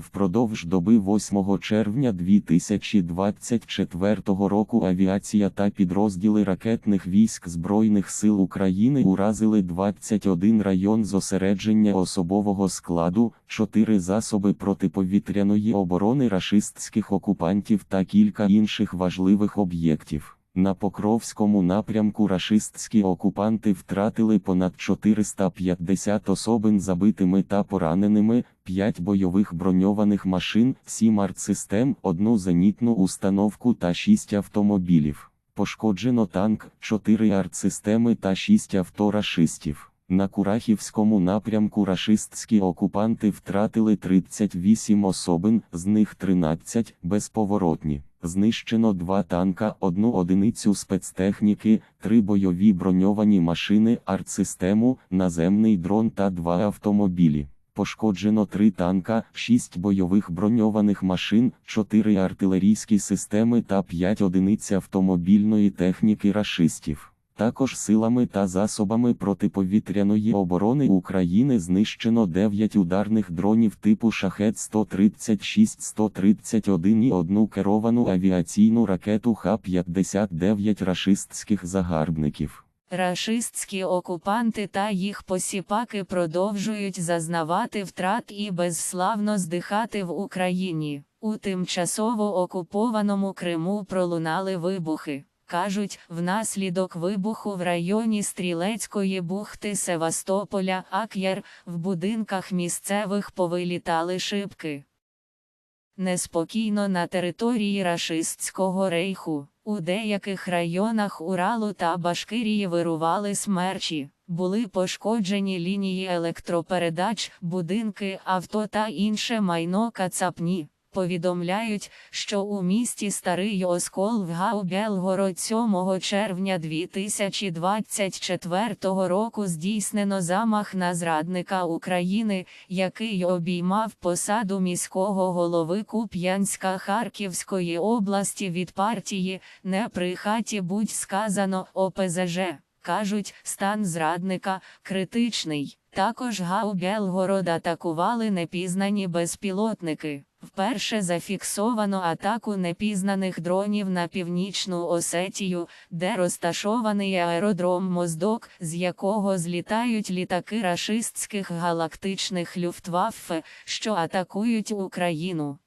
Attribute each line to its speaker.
Speaker 1: Впродовж доби 8 червня 2024 року авіація та підрозділи ракетних військ Збройних сил України уразили 21 район зосередження особового складу, 4 засоби протиповітряної оборони рашистських окупантів та кілька інших важливих об'єктів. На Покровському напрямку рашистські окупанти втратили понад 450 особин забитими та пораненими, 5 бойових броньованих машин, 7 артсистем, одну зенітну установку та 6 автомобілів. Пошкоджено танк, 4 артсистеми та 6 авто рашистів. На Курахівському напрямку рашистські окупанти втратили 38 особин, з них 13 безповоротні. Знищено два танка, одну одиницю спецтехніки, три бойові броньовані машини, артсистему, наземний дрон та два автомобілі. Пошкоджено три танка, шість бойових броньованих машин, чотири артилерійські системи та п'ять одиниць автомобільної техніки рашистів. Також силами та засобами протиповітряної оборони України знищено 9 ударних дронів типу Шахет-136-131 і одну керовану авіаційну ракету Х-59 рашистських загарбників.
Speaker 2: Рашистські окупанти та їх посіпаки продовжують зазнавати втрат і безславно здихати в Україні. У тимчасово окупованому Криму пролунали вибухи. Кажуть, внаслідок вибуху в районі Стрілецької бухти Севастополя Ак'яр в будинках місцевих повилітали шибки. Неспокійно на території рашистського рейху. У деяких районах Уралу та Башкирії вирували смерчі, були пошкоджені лінії електропередач, будинки, авто та інше майно кацапні. Повідомляють, що у місті Старий Оскол в Гау-Белгород 7 червня 2024 року здійснено замах на зрадника України, який обіймав посаду міського голови Куп'янська Харківської області від партії «Не при хаті будь сказано ОПЗЖ». Кажуть, стан зрадника критичний. Також Гау-Белгород атакували непізнані безпілотники. Вперше зафіксовано атаку непізнаних дронів на північну Осетію, де розташований аеродром Моздок, з якого злітають літаки рашистських галактичних люфтваффе, що атакують Україну.